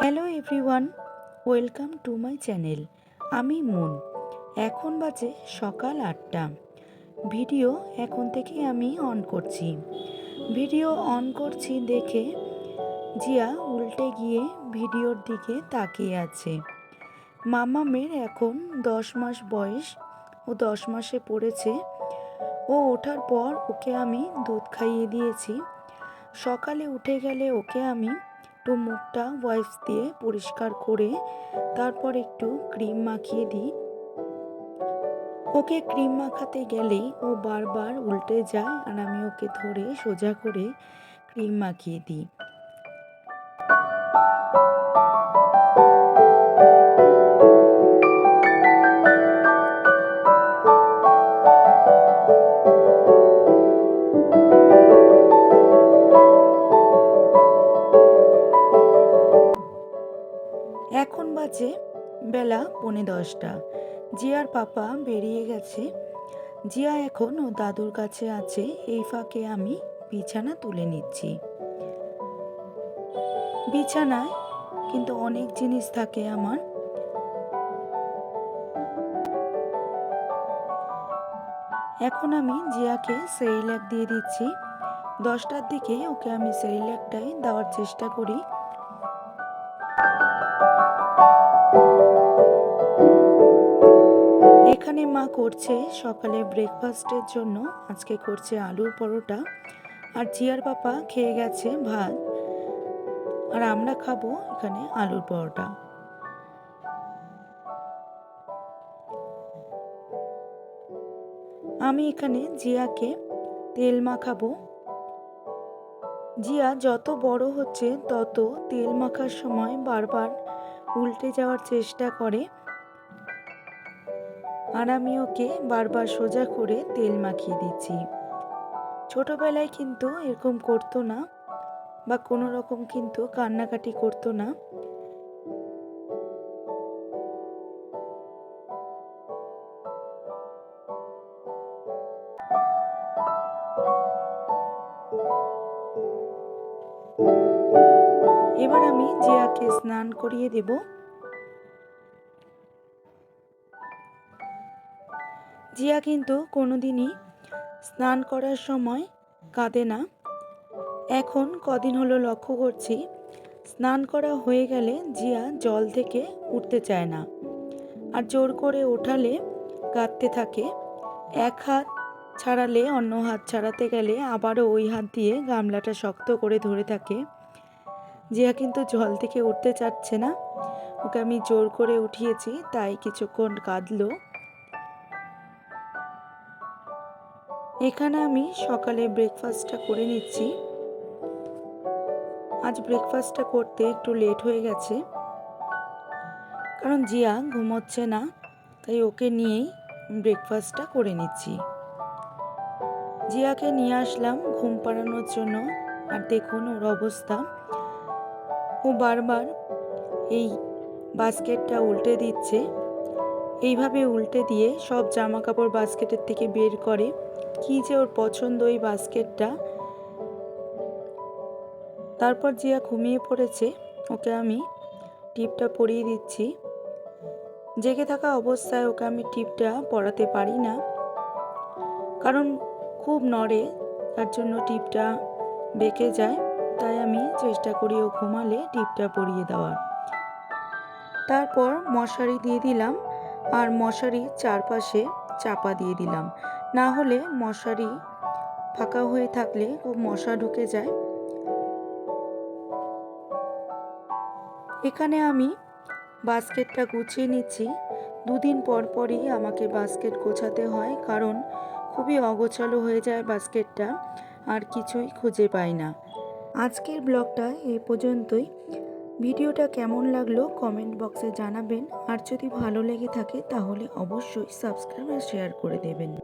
Hello everyone welcome to my channel আমি মুন। এখন বাজে সকাল আটটা। ভিডিও এখন থেকে আমি অন করছি। ভিডিও অন করছি দেখে জিয়া উল্টে গিয়ে ভিডিওর দিকে তাকিয়ে আছে। মামামের এখন দশ মাস বয়স। ও দশ মাসে পড়েছে। ও ওঠার পর ওকে আমি দুধ খাইয়ে দিয়েছি। সকালে উঠে গেলে ওকে আমি একটু মুখটা ওয়াইপস দিয়ে পরিষ্কার করে তারপর একটু ক্রিম মাখিয়ে দিই। ওকে ক্রিম মাখাতে গেলেই ও বারবার উল্টে যায় আর আমি ওকে ধরে সোজা করে ক্রিম মাখিয়ে দিই। বাজে বেলা পৌনে দশটা। জিয়ার পাপা বেরিয়ে গেছে। জিয়া এখন ও দাদুর কাছে আছে। এই ফাঁকে আমি বিছানা তুলে নিচ্ছি। বিছানায় কিন্তু অনেক জিনিস থাকে আমার। এখন আমি জিয়াকে সেরিল্যাক দিয়ে দিচ্ছি। দশটার দিকে ওকে আমি সেরিল্যাকটাই দেওয়ার চেষ্টা করি। এখানে মা করছে সকালে ব্রেকফাস্টের জন্য, আজকে করছে আলুর পরোটা আর জিয়ার পাপা খেয়ে গেছে ভাত। আর আমরা খাব এখানে আলুর পরোটা। আমি এখানে জিয়াকে তেল মাখাবো। জিয়া যত বড় হচ্ছে তত তেল মাখার সময় বারবার উল্টে যাওয়ার চেষ্টা করে। আর আমি ওকে বারবার সোজা করে তেল মাখিয়ে দিচ্ছি। ছোটবেলায় কিন্তু এরকম করতো না বা কোনো রকম কিন্তু কান্নাকাটি করতো না। এবার আমি জিয়াকে স্নান করিয়ে দেব। জিয়া কিন্তু কোনোদিনই স্নান করার সময় কাঁদে না। এখন কদিন হলো লক্ষ্য করছি, স্নান করা হয়ে গেলে জিয়া জল থেকে উঠতে চায় না আর জোর করে ওঠালে কাঁদতে থাকে। এক হাত ছাড়ালে অন্য হাত ছাড়াতে গেলে আবারও ওই হাত দিয়ে গামলাটা শক্ত করে ধরে থাকে। জিয়া কিন্তু জল থেকে উঠতে চাচ্ছে না। ওকে আমি জোর করে উঠিয়েছি, তাই কিছুক্ষণ কাঁদলো। এখানে আমি সকালে ব্রেকফাস্টটা করে নিচ্ছি। আজ ব্রেকফাস্টটা করতে একটু লেট হয়ে গেছে। কারণ জিয়া ঘুমোচ্ছে না, তাই ওকে নিয়েই ব্রেকফাস্টটা করে নিচ্ছি। জিয়াকে নিয়ে আসলাম ঘুম পাড়ানোর জন্য। আর দেখুন ওর অবস্থা। ও বারবার এই বাস্কেটটা উল্টে দিচ্ছে। এইভাবে উল্টে দিয়ে সব জামা কাপড় বাস্কেটের থেকে বের করে। কি যে ওর পছন্দ ওই বাস্কেটটা। তারপর জিয়া ঘুমিয়ে পড়েছে, ওকে আমি টিপটা পরিয়ে দিচ্ছি। জেগে থাকা অবস্থায় ওকে আমি টিপটা পরাতে পারি না, কারণ খুব নড়ে, তার জন্য টিপটা বেঁকে যায়, তাই আমি চেষ্টা করি ও ঘুমালে টিপটা পরিয়ে দেওয়ার। তারপর মশারি দিয়ে দিলাম, আর মশারির চারপাশে চাপা দিয়ে দিলাম। না হলে মশারি ফাঁকা হয়ে থাকলে খুব মশা ঢুকে যায়। এখানে আমি বাস্কেটটা গুছিয়ে নিচ্ছি। দুদিন পর পরই আমাকে বাস্কেট গোছাতে হয়, কারণ খুবই অগোছালো হয়ে যায় বাস্কেটটা, আর কিছুই খুঁজে পাই না। আজকের ব্লগটা এ পর্যন্তই। ভিডিওটা কেমন লাগল কমেন্ট বক্সে জানাবেন, আর যদি ভালো লেগে থাকে তাহলে অবশ্যই সাবস্ক্রাইব আর শেয়ার করে দেবেন।